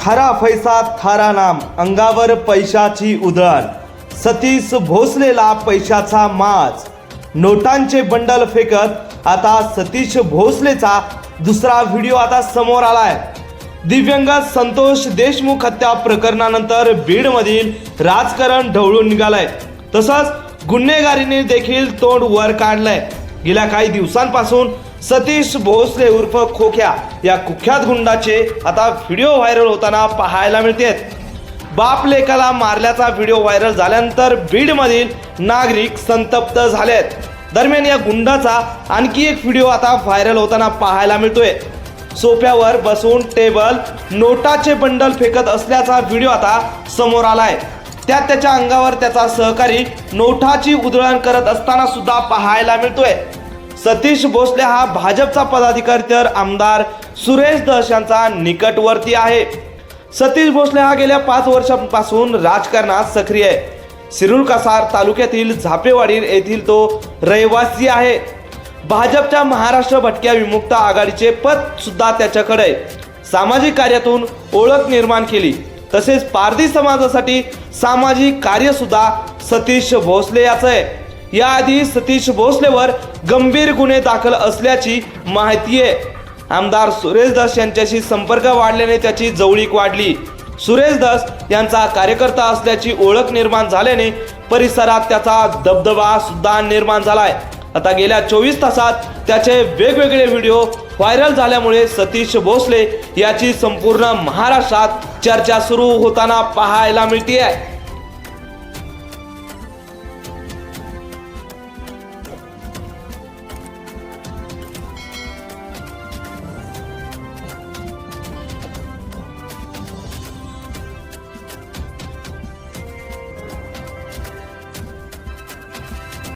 थारा फैसा थारा नाम अंगावर पैशाची उधळण. सतीश भोसलेला पैशाचा माज. नोटांचे बंडल फेकत आता सतीश भोसलेचा दुसरा व्हिडिओ आता समोर आलाय. दिव्यांग संतोष देशमुख हत्या प्रकरणानंतर बीडमधील राजकारण ढवळून निघालंय. तसंच गुन्हेगारीने देखील तोंड वर काढलंय. गेल्या काही दिवसांपासून सतीश भोसले उर्फ खोक्या या कुख्यात गुंडाचे आता व्हिडिओ व्हायरल होताना पाहायला मिळतेत बाप लेकाला मारल्याचा व्हिडिओ व्हायरल झाल्यानंतर बीडमधील नागरिक संतप्त झालेत. दरम्यान या गुंडाचा आणखी एक व्हिडिओ आता व्हायरल होताना पाहायला मिळतोय. सोफ्यावर बसून टेबल नोटाचे बंडल फेकत असल्याचा व्हिडिओ आता समोर आलाय. त्यात त्याच्या अंगावर त्याचा सहकारी नोटाची उधळण करत असताना सुद्धा पाहायला मिळतोय. सतीश भोसले हा भाजपचा पदाधिकारी तर आमदार सुरेश दस यांचा निकटवर्ती आहे. सतीश भोसले हा गेल्या पाच वर्षांपासून राजकारणात सक्रिय आहे. सिरुल कसार तालुक्यातील झापेवाडी येथील तो रहिवासी आहे. भाजपच्या महाराष्ट्र भटक्या विमुक्त आघाडीचे पद सुद्धा त्याच्याकडे आहे. सामाजिक कार्यातून ओळख निर्माण केली. तसेच पारधी समाजासाठी सामाजिक कार्य सुद्धा सतीश भोसले याचं आहे. याआधी सतीश भोसलेवर गंभीर गुन्हे दाखल असल्याची माहिती आहे. आमदार सुरेश दास यांच्याशी संपर्क वाढल्याने त्याची जवळीक वाढली. सुरेश दास यांचा कार्यकर्ता असल्याची ओळख निर्माण झाल्याने परिसरात त्याचा दबदबा सुद्धा निर्माण झालाय. आता गेल्या चोवीस तासात त्याचे वेगवेगळे व्हिडिओ व्हायरल झाल्यामुळे सतीश भोसले याची संपूर्ण महाराष्ट्रात चर्चा सुरू होताना पाहायला मिळते आहे